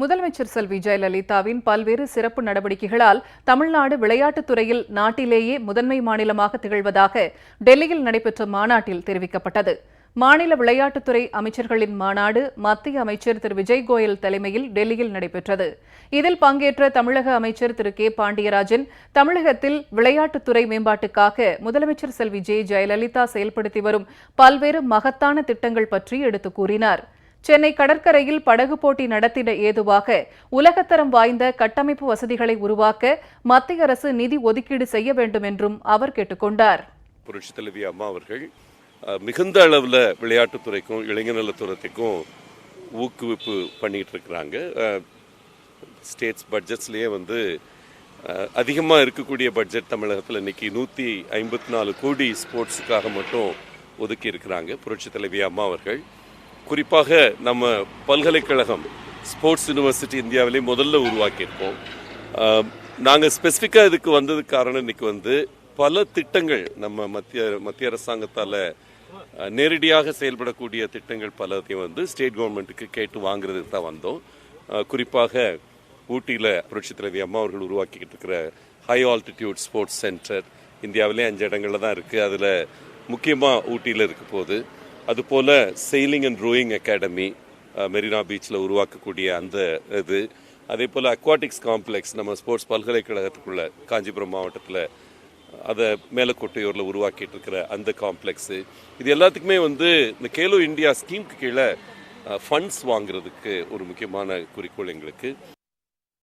முதலமைச்சர் செல்வி ஜெயலலிதாவின் பல்வேறு சிறப்பு நடவடிக்கைகளால் தமிழ்நாடு விளையாட்டுத் துறையில் நாட்டிலேயே முதன்மை மாநிலமாக திகழ்வதாக டெல்லியில் நடைபெற்ற மாநாட்டில் தெரிவிக்கப்பட்டது. மாநில விளையாட்டுத்துறை அமைச்சர்களின் மாநாடு மத்திய அமைச்சர் திரு. விஜய் கோயல் தலைமையில் டெல்லியில் நடைபெற்றது. இதில் பங்கேற்ற தமிழக அமைச்சர் திரு. கே. பாண்டியராஜன் தமிழகத்தில் விளையாட்டுத்துறை மேம்பாட்டுக்காக முதலமைச்சர் செல்வி ஜெ. ஜெயலலிதா செயல்படுத்தி வரும் பல்வேறு மகத்தான திட்டங்கள் பற்றி எடுத்துக் கூறினார். சென்னை கடற்கரையில் படகு போட்டி நடத்திட ஏதுவாக உலகத்தரம் வாய்ந்த கட்டமைப்பு வசதிகளை உருவாக்க மத்திய அரசு நிதி ஒதுக்கீடு செய்ய வேண்டும் என்றும் அவர் கேட்டுக்கொண்டார். புரட்சி தலைவி அம்மா அவர்கள் மிகுந்த அளவில் விளையாட்டுத்துறைக்கும் இளைஞர் நலத்துறைக்கும் ஊக்குவிப்பு பண்ணிகிட்டு இருக்கிறாங்க. ஸ்டேட்ஸ் பட்ஜெட்ஸ்லேயே வந்து அதிகமாக இருக்கக்கூடிய பட்ஜெட் தமிழகத்தில் இன்றைக்கி நூற்றி ஐம்பத்தி நாலு கோடி ஸ்போர்ட்ஸுக்காக மட்டும் ஒதுக்கி இருக்கிறாங்க புரட்சி தலைவி அம்மா அவர்கள். குறிப்பாக நம்ம பல்கலைக்கழகம் ஸ்போர்ட்ஸ் யூனிவர்சிட்டி இந்தியாவிலே முதல்ல உருவாக்கியிருக்கோம் நாங்கள் ஸ்பெசிஃபிக்காக இதுக்கு வந்ததுக்கு காரணம் இன்னைக்கு வந்து பல திட்டங்கள் நம்ம மத்திய மத்திய அரசாங்கத்தால் நேரடியாக செயல்படக்கூடிய திட்டங்கள் பலத்தையும் வந்து ஸ்டேட் கவர்மெண்ட்டுக்கு கேட்டு வாங்குறதுக்கு தான் வந்தோம். குறிப்பாக ஊட்டியில் புரட்சி தலைவி அம்மா அவர்கள் உருவாக்கிக்கிட்டு இருக்கிற ஹை ஆல்டிடியூட் ஸ்போர்ட்ஸ் சென்டர் இந்தியாவிலே அஞ்சு இடங்களில் தான் இருக்குது அதில் முக்கியமாக ஊட்டியில் இருக்க போகுது அதுபோல் sailing and rowing academy Marina பீச்சில் உருவாக்கக்கூடிய அந்த இது. அதே போல் அக்வாட்டிக்ஸ் காம்ப்ளெக்ஸ் நம்ம ஸ்போர்ட்ஸ் பல்கலைக்கழகத்துக்குள்ள காஞ்சிபுரம் மாவட்டத்தில் அதை மேலக்கோட்டையூரில் உருவாக்கிட்டு இருக்கிற அந்த காம்ப்ளெக்ஸு இது எல்லாத்துக்குமே வந்து இந்த கேலோ இந்தியா ஸ்கீமுக்கு கீழே ஃபண்ட்ஸ் வாங்குறதுக்கு ஒரு முக்கியமான குறிக்கோள் எங்களுக்கு.